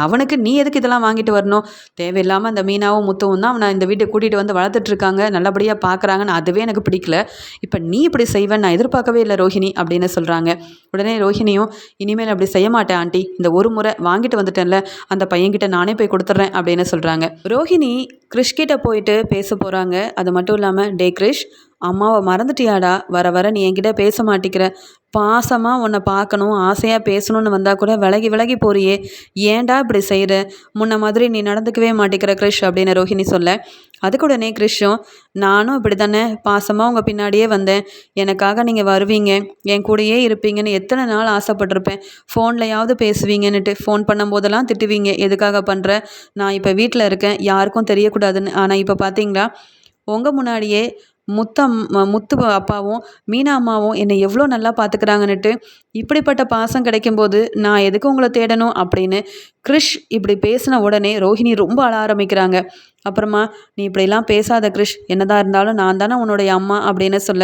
அவனுக்கு நீ எதுக்கு இதெல்லாம் வாங்கிட்டு வரணும்? தேவையில்லாமல் அந்த மீனாவும் முத்தவும் தான் அவனை இந்த வீட்டை கூட்டிகிட்டு வந்து வளர்த்துட்ருக்காங்க நல்லபடியாக பார்க்குறாங்கன்னு அதுவே எனக்கு பிடிக்கல. இப்போ நீ இப்படி செய்வேன் நான் எதிர்பார்க்கவே இல்லை ரோஹிணி அப்படின்னு சொல்கிறாங்க உடனே ரோஹிணியும் இனிமேல் அப்படி செய்ய மாட்டேன் ஆண்டி இந்த ஒரு முறை வாங்கிட்டு வந்துட்டேன்ல அந்த பையன்கிட்ட நான் போய் கொடுத்துட்றேன் அப்படின்னு சொல்கிறாங்க ரோஹிணி கிறிஷ்கிட்ட போயிட்டு பேச போகிறாங்க அது மட்டும் இல்லாமல் டே கிரிஷ் அம்மாவை மறந்துட்டியாடா? வர வர நீ என்கிட்ட பேச மாட்டேங்கிற பாசமாக உன்னை பார்க்கணும் ஆசையாக பேசணும்னு வந்தால் கூட விலகி விலகி போறியே. ஏன்டா இப்படி செய்கிற முன்ன மாதிரி நீ நடந்துக்கவே மாட்டேங்கிற கிரிஷ் அப்படின்னு ரோஹிணி சொல்ல. அதுக்கு உடனே கிரிஷும் நானும் இப்படி தானே பாசமாக உங்கள் பின்னாடியே வந்தேன். எனக்காக நீங்கள் வருவீங்க. என் கூடயே இருப்பீங்கன்னு எத்தனை நாள் ஆசைப்பட்டிருப்பேன். ஃபோன்லையாவது பேசுவீங்கன்னுட்டு ஃபோன் பண்ணும்போதெல்லாம் திட்டுவீங்க. எதுக்காக பண்ணுற நான் இப்போ வீட்டில் இருக்கேன். யாருக்கும் தெரியக்கூடாதுன்னு. ஆனால் இப்போ பார்த்தீங்களா உங்கள் முன்னாடியே முத்தம் முத்து அப்பாவும் மீனா அம்மாவும் என்னை எவ்வளோ நல்லா பார்த்துக்கிறாங்கன்னுட்டு இப்படிப்பட்ட பாசம் கிடைக்கும்போது நான் எதுக்கு உங்களை தேடணும் அப்படின்னு கிரிஷ் இப்படி பேசின உடனே ரோஹிணி ரொம்ப அழ ஆரம்பிக்கிறாங்க. அப்புறமா நீ இப்படிலாம் பேசாத கிருஷ் என்னதான் இருந்தாலும் நான் தானே உன்னுடைய அம்மா அப்படின்னு சொல்ல.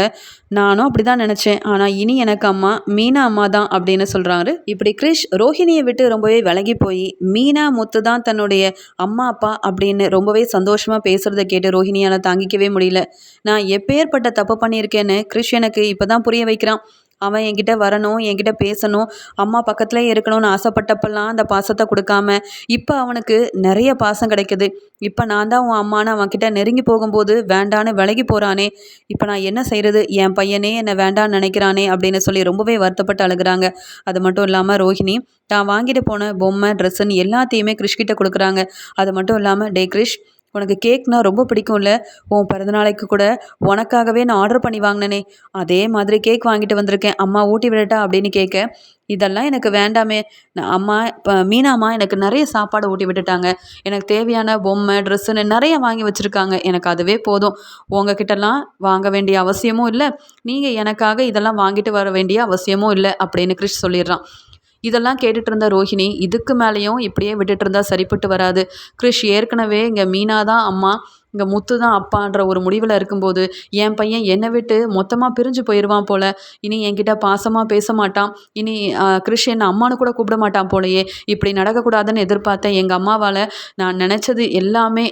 நானும் அப்படி தான் நினச்சேன். ஆனால் இனி எனக்கு அம்மா மீனா அம்மா தான் அப்படின்னு சொல்கிறாரு இப்படி கிரிஷ் ரோஹிணியை விட்டு ரொம்பவே விலகி போய் மீனா முத்து தான் தன்னுடைய அம்மா அப்பா அப்படின்னு ரொம்பவே சந்தோஷமாக பேசுகிறத கேட்டு ரோஹிணியால் தாங்கிக்கவே முடியல. நான் எப்பேற்பட்ட தப்பு பண்ணியிருக்கேன்னு கிரிஷ் எனக்கு இப்போ தான் புரிய வைக்கிறான். அவன் என்கிட்ட வரணும் என்கிட்ட பேசணும் அம்மா பக்கத்துலேயே இருக்கணும்னு ஆசைப்பட்டப்பெல்லாம் அந்த பாசத்தை கொடுக்காம இப்போ அவனுக்கு நிறைய பாசம் கிடைக்குது. இப்போ நான் தான் உன் அம்மான்னு அவன்கிட்ட நெருங்கி போகும்போது வேண்டான்னு விலகி போகிறானே இப்போ நான் என்ன செய்கிறது என் பையனே என்னை வேண்டான்னு நினைக்கிறானே அப்படின்னு சொல்லி ரொம்பவே வருத்தப்பட்டு அழுகுறாங்க. அது மட்டும் இல்லாமல் ரோஹிணி தான் வாங்கிட்டு போன பொம்மை ட்ரெஸ்ஸுன்னு எல்லாத்தையுமே கிறிஷ்கிட்ட கொடுக்குறாங்க. அது மட்டும் இல்லாமல் டே கிரிஷ் உனக்கு கேக்னா ரொம்ப பிடிக்கும்ல? உன் பிறந்தநாளைக்கு கூட உனக்காகவே நான் ஆர்டர் பண்ணி வாங்கினேனே. அதே மாதிரி கேக் வாங்கிட்டு வந்திருக்கேன். அம்மா ஊட்டி விடட்டா அப்படின்னு கேட்க இதெல்லாம் எனக்கு வேண்டாமே. நான் அம்மா இப்போ மீனாம்மா எனக்கு நிறைய சாப்பாடு ஊட்டி விட்டுட்டாங்க. எனக்கு தேவையான பொம்மை ட்ரெஸ்ஸுன்னு நிறைய வாங்கி வச்சுருக்காங்க. எனக்கு அதுவே போதும். உங்ககிட்டலாம் வாங்க வேண்டிய அவசியமும் இல்லை. நீங்கள் எனக்காக இதெல்லாம் வாங்கிட்டு வர வேண்டிய அவசியமும் இல்லை. அப்படின்னு கிறிஷ் சொல்லிடுறான். இதெல்லாம் கேட்டுட்டு இருந்த ரோஹிணி இதுக்கு மேலேயும் இப்படியே விட்டுட்டு இருந்தா சரிப்பட்டு வராது. கிறிஷ் ஏற்கனவே இங்கே மீனா தான் அம்மா இங்கே முத்து தான் அப்பான்ற ஒரு முடிவில் இருக்கும்போது என் பையன் என்னை விட்டு மொத்தமாக பிரிஞ்சு போயிடுவான் போல். இனி என்கிட்ட பாசமாக பேச மாட்டான். இனி கிறிஷ் என்னை அம்மானு கூட கூப்பிட மாட்டான் போலையே. இப்படி நடக்கக்கூடாதுன்னு எதிர்பார்த்தேன் எங்கள் அம்மாவால் நான் நினச்சது எல்லாமே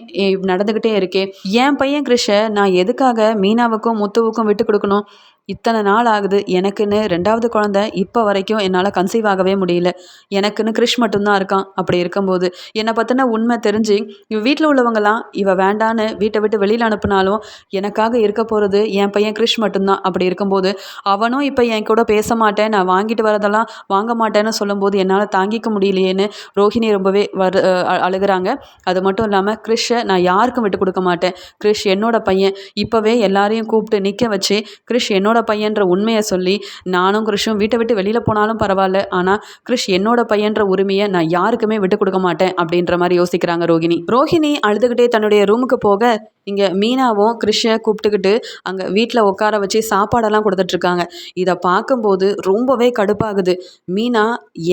நடந்துக்கிட்டே இருக்கே. என் பையன் கிறிஷை நான் எதுக்காக மீனாவுக்கும் முத்துவுக்கும் விட்டு கொடுக்கணும்? இத்தனை நாள் ஆகுது எனக்குன்னு ரெண்டாவது குழந்த இப்போ வரைக்கும் என்னால் கன்சீவ் ஆகவே முடியல. எனக்குன்னு கிறிஷ் மட்டும்தான் இருக்கான். அப்படி இருக்கும்போது என்னை பற்றின உண்மை தெரிஞ்சு இவ வீட்டில் உள்ளவங்களாம் இவ வேண்டான்னு வீட்டை விட்டு வெளியில் அனுப்புனாலும் எனக்காக இருக்க போகிறது என் பையன் கிறிஷ் மட்டும்தான். அப்படி இருக்கும்போது அவனும் இப்போ என் கூட பேச மாட்டேன் நான் வாங்கிட்டு வரதெல்லாம் வாங்க மாட்டேன்னு சொல்லும்போது என்னால் தாங்கிக்க முடியலையேன்னு ரோஹிணி ரொம்பவே வரு அழுகிறாங்க. அது மட்டும் இல்லாமல் கிறிஷை நான் யாருக்கும் விட்டு கொடுக்க மாட்டேன். கிறிஷ் என்னோட பையன். இப்போவே எல்லாரையும் கூப்பிட்டு நிற்க வச்சு கிறிஷ் என்னோட என்னோட பையன்ற உண்மையை சொல்லி நானும் கிருஷும் வீட்டை விட்டு வெளியில் போனாலும் பரவாயில்ல. ஆனால் கிருஷ் என்னோட பையன்ற உரிமையை நான் யாருக்குமே விட்டு கொடுக்க மாட்டேன் அப்படின்ற மாதிரி யோசிக்கிறாங்க ரோஹிணி ரோஹிணி அழுதுகிட்டே தன்னுடைய ரூமுக்கு போக இங்கே மீனாவும் கிறிஷை கூப்பிட்டுக்கிட்டு அங்கே வீட்டில் உட்கார வச்சு சாப்பாடெல்லாம் கொடுத்துட்ருக்காங்க. இதை பார்க்கும்போது ரொம்பவே கடுப்பாகுது. மீனா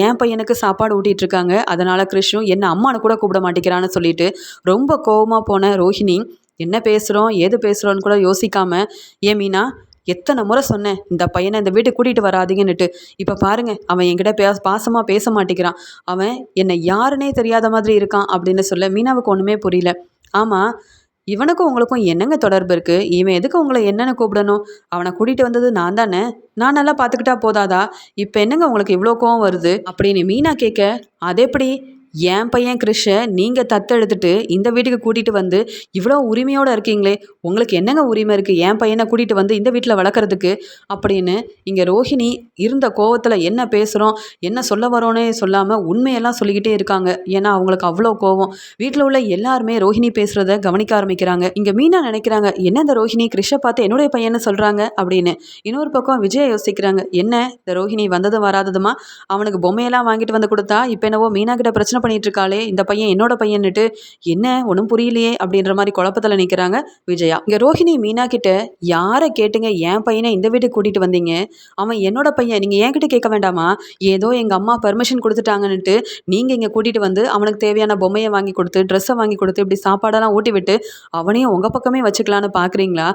என் பையனுக்கு சாப்பாடு ஊட்டிகிட்ருக்காங்க அதனால் கிருஷ்ணும் என்ன அம்மானு கூட கூப்பிட மாட்டேங்கிறான்னு சொல்லிட்டு ரொம்ப கோபமாக போன ரோஹிணி என்ன பேசுகிறோம் ஏது பேசுகிறோன்னு கூட யோசிக்காமல் ஏன் மீனா எத்தனை முறை சொன்னேன் இந்த பையனை இந்த வீட்டுக்கு கூட்டிகிட்டு வராதிங்கன்னுட்டு. இப்போ பாருங்கள் அவன் என்கிட்ட பே பாசமாக பேச மாட்டேங்கிறான். அவன் என்னை யாருன்னே தெரியாத மாதிரி இருக்கான் அப்படின்னு சொல்ல மீனாவுக்கு ஒன்றுமே புரியல. ஆமாம் இவனுக்கும் உங்களுக்கும் என்னங்க தொடர்பு இருக்குது இவன் எதுக்கு உங்களை என்னென்னு கூப்பிடணும்? அவனை கூட்டிகிட்டு வந்தது நான் தானே? நான் நல்லா பார்த்துக்கிட்டா போதாதா? இப்போ என்னங்க உங்களுக்கு இவ்வளோ கோவம் வருது? அப்படின்னு மீனா கேட்க அது எப்படி? என் பையன் கிறிஷை நீங்கள் தத்தெடுத்துட்டு இந்த வீட்டுக்கு கூட்டிகிட்டு வந்து இவ்வளோ உரிமையோடு இருக்கீங்களே உங்களுக்கு என்னங்க உரிமை இருக்குது என் பையனை கூட்டிகிட்டு வந்து இந்த வீட்டில் வளர்க்குறதுக்கு? அப்படின்னு இங்கே ரோஹிணி இருந்த கோவத்தில் என்ன பேசுகிறோம் என்ன சொல்ல வரோன்னே சொல்லாமல் உண்மையெல்லாம் சொல்லிக்கிட்டே இருக்காங்க. ஏன்னா அவங்களுக்கு அவ்வளோ கோவம். வீட்டில் உள்ள எல்லாருமே ரோஹிணி பேசுகிறத கவனிக்க ஆரம்பிக்கிறாங்க. இங்கே மீனா நினைக்கிறாங்க என்ன இந்த ரோஹிணி கிறிஷை பார்த்து என்னுடைய பையனை சொல்கிறாங்க அப்படின்னு. இன்னொரு பக்கம் விஜய் யோசிக்கிறாங்க என்ன இந்த ரோஹிணி வந்ததும் வராததுமா? அவனுக்கு பொம்மையெல்லாம் வாங்கிட்டு வந்து கொடுத்தா இப்போ என்னவோ மீனா கிட்ட பிரச்சனை பண்ணிட்டு இருக்காளே இந்த பையன் என்னோட பையன்னுட்டு என்ன ஒன்றும் புரியலையே அப்படின்ற மாதிரி குழப்பத்தில் நிற்கிறாங்க விஜயா. இங்கே ரோஹிணி மீனா கிட்ட யாரை கேட்டுங்க என் பையனை இந்த வீட்டுக்கு கூட்டிகிட்டு வந்தீங்க? அவன் என்னோட பையன் நீங்கள் என்கிட்ட கேட்க வேண்டாமா? ஏதோ எங்கள் அம்மா பெர்மிஷன் கொடுத்துட்டாங்கன்னுட்டு நீங்கள் இங்கே கூட்டிகிட்டு வந்து அவனுக்கு தேவையான பொம்மையை வாங்கி கொடுத்து ட்ரெஸ்ஸை வாங்கி கொடுத்து இப்படி சாப்பாடெல்லாம் ஊட்டி விட்டு அவனையும் உங்கள் பக்கமே வச்சுக்கலான்னு பார்க்குறீங்களா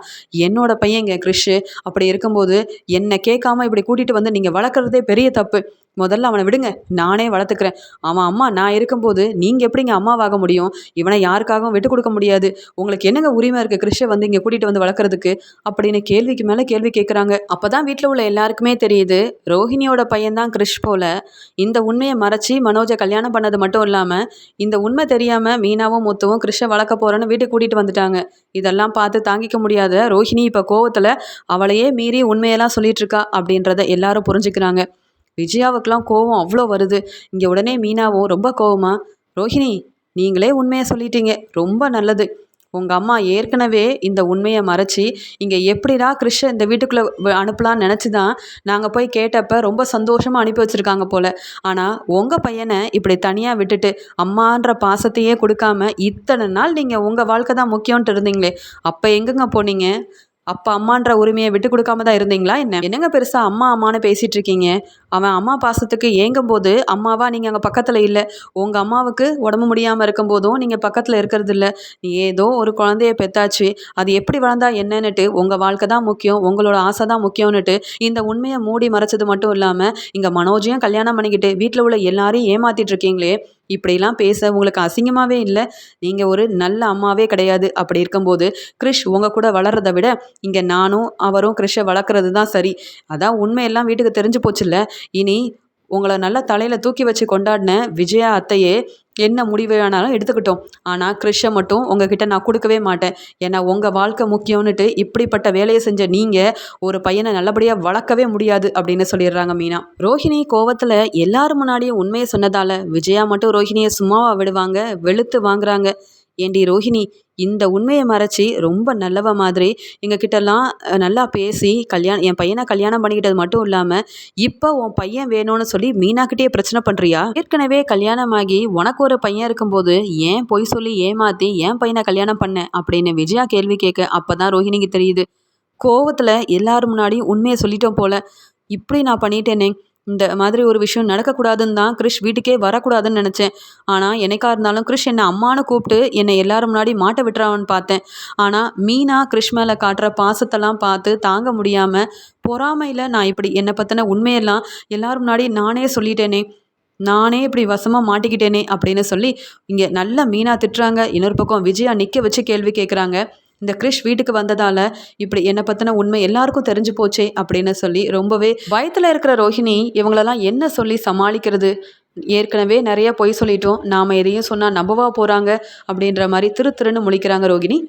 என்னோட பையன் இங்கே கிறிஷு. அப்படி இருக்கும்போது என்னை கேட்காம இப்படி கூட்டிகிட்டு வந்து நீங்கள் வளர்க்குறதே பெரிய தப்பு. முதல்ல அவனை விடுங்க நானே வளர்த்துக்கிறேன். அவன் அம்மா நான் இருக்கும்போது நீங்கள் எப்படிங்க அம்மாவாக முடியும்? இவனை யாருக்காகவும் விட்டு கொடுக்க முடியாது. உங்களுக்கு என்னங்க உரிமை இருக்குது கிறிஷை வந்து இங்கே கூட்டிகிட்டு வந்து வளர்க்குறதுக்கு? அப்படின்னு கேள்விக்கு மேலே கேள்வி கேட்குறாங்க அப்போ தான் வீட்டில் உள்ள எல்லாருக்குமே தெரியுது ரோஹிணியோட பையன்தான் கிறிஷ் போல. இந்த உண்மையை மறைச்சி மனோஜை கல்யாணம் பண்ணது மட்டும் இல்லாமல் இந்த உண்மை தெரியாமல் மீனாவும் முத்துவும் கிறிஷை வளர்க்க போகிறேன்னு வீட்டுக்கு கூட்டிகிட்டு வந்துட்டாங்க. இதெல்லாம் பார்த்து தாங்கிக்க முடியாத ரோஹிணி இப்போ கோவத்தில் அவளையே மீறி உண்மையெல்லாம் சொல்லிட்டு இருக்கா அப்படின்றத எல்லாரும் புரிஞ்சுக்கிறாங்க. விஜயாவுக்கெலாம் கோவம் அவ்வளோ வருது. இங்கே உடனே மீனாவும் ரொம்ப கோவமா? ரோஹிணி நீங்களே உண்மையை சொல்லிட்டீங்க. ரொம்ப நல்லது. உங்கள் அம்மா ஏற்கனவே இந்த உண்மையை மறைச்சி இங்கே எப்படிடா கிருஷ்ண இந்த வீட்டுக்குள்ளே அனுப்பலான்னு நினச்சி தான் நாங்கள் போய் கேட்டப்ப ரொம்ப சந்தோஷமாக அனுப்பி வச்சுருக்காங்க போல். ஆனால் உங்கள் பையனை இப்படி தனியாக விட்டுட்டு அம்மான்ற பாசத்தையே கொடுக்காம இத்தனை நாள் நீங்கள் உங்கள் வாழ்க்கை தான் முக்கியம்ன்ட்டு இருந்தீங்களே. அப்போ எங்கெங்க போனீங்க? அப்பா அம்மான்ற உரிமையை விட்டு கொடுக்காம தான் இருந்தீங்களா என்ன? என்னங்க பெருசாக அம்மா அம்மானு பேசிகிட்டு இருக்கீங்க? அவன் அம்மா பாசத்துக்கு ஏங்கும் போது அம்மாவா நீங்கள் அங்கே பக்கத்தில் இல்லை. உங்கள் அம்மாவுக்கு உடம்பு முடியாமல் இருக்கும் போதும் நீங்கள் பக்கத்தில் இருக்கிறது இல்லை. நீ ஏதோ ஒரு குழந்தைய பெத்தாச்சு. அது எப்படி வளர்ந்தா என்னன்னுட்டு உங்கள் வாழ்க்கை தான் முக்கியம் உங்களோட ஆசை தான் முக்கியம்னுட்டு இந்த உண்மையை மூடி மறைச்சது மட்டும் இல்லாமல் இங்கே மனோஜையும் கல்யாணம் பண்ணிக்கிட்டு வீட்டில் உள்ள எல்லாரையும் ஏமாத்திட்டு இருக்கீங்களே. இப்படிலாம் பேச உங்களுக்கு அசிங்கமாகவே இல்லை. நீங்கள் ஒரு நல்ல அம்மாவே கிடையாது. அப்படி இருக்கும்போது கிறிஷ் உங்கள் கூட வளர்றதை விட இங்கே நானும் அவரும் கிறிஷை வளர்க்குறது தான் சரி. அதான் உண்மையெல்லாம் வீட்டுக்கு தெரிஞ்சு போச்சுல்ல. இனி உங்களை நல்லா தலையில் தூக்கி வச்சு கொண்டாடின விஜயா அத்தையே என்ன முடிவு வேணாலும் எடுத்துக்கிட்டோம். ஆனால் கிறிஷை மட்டும் உங்ககிட்ட நான் கொடுக்கவே மாட்டேன். ஏன்னா உங்கள் வாழ்க்கை முக்கியம்னுட்டு இப்படிப்பட்ட வேலையை செஞ்ச நீங்கள் ஒரு பையனை நல்லபடியாக வளர்க்கவே முடியாது அப்படின்னு சொல்லிடுறாங்க மீனா. ரோஹிணி கோவத்தில் எல்லாரும் முன்னாடியும் உண்மையை சொன்னதால் விஜயா மட்டும் ரோஹிணியை சும்மாவாக விடுவாங்க வெளுத்து வாங்குறாங்க. ஏண்டி ரோஹிணி இந்த உண்மையை மறைச்சி ரொம்ப நல்லவ மாதிரி எங்ககிட்டலாம் நல்லா பேசி கல்யாணம் என் பையனை கல்யாணம் பண்ணிக்கிட்டது மட்டும் இல்லாமல் இப்போ உன் பையன் வேணும்னு சொல்லி மீனாக்கிட்டே பிரச்சனை பண்ணுறியா ஏற்கனவே கல்யாணம் ஆகி உனக்கு ஒரு பையன் இருக்கும்போது ஏன் பொய் சொல்லி ஏமாற்றி ஏன் பையனை கல்யாணம் பண்ண? அப்படின்னு விஜயா கேள்வி கேட்க அப்போ தான் ரோஹிணிக்கு தெரியுது. கோவத்தில் எல்லாரும் முன்னாடியும் உண்மையை சொல்லிட்டோம் போல. இப்படி நான் பண்ணிட்டேனே. இந்த மாதிரி ஒரு விஷயம் நடக்கக்கூடாதுன்னு தான் கிறிஷ் வீட்டுக்கே வரக்கூடாதுன்னு நினச்சேன். ஆனால் என்னைக்கா இருந்தாலும் கிறிஷ் என்னை அம்மானு கூப்பிட்டு என்னை எல்லாரும் முன்னாடி மாட்ட விட்டுறான்னு பார்த்தேன். ஆனால் மீனா கிறிஷ் மேலே காட்டுற பாசத்தெல்லாம் பார்த்து தாங்க முடியாமல் பொறாமையில் நான் இப்படி என்னை பற்றின உண்மையெல்லாம் எல்லாரும் முன்னாடி நானே சொல்லிட்டேனே நானே இப்படி வசமாக மாட்டிக்கிட்டேனே அப்படின்னு சொல்லி இங்கே நல்லா மீனா திட்டுறாங்க. இன்னொரு பக்கம் விஜயா நிற்க வச்சு கேள்வி கேட்குறாங்க இந்த கிறிஷ் வீட்டுக்கு வந்ததால் இப்படி என்னை பற்றின உண்மை எல்லாருக்கும் தெரிஞ்சு போச்சே அப்படின்னு சொல்லி ரொம்பவே பயத்தில் இருக்கிற ரோஹிணி இவங்களெல்லாம் என்ன சொல்லி சமாளிக்கிறது? ஏற்கனவே நிறைய பொய் சொல்லிட்டோம். நாம் எதையும் சொன்னால் நம்பவா போகிறாங்க அப்படின்ற மாதிரி திரு திருன்னு முழிக்கிறாங்க ரோகிணி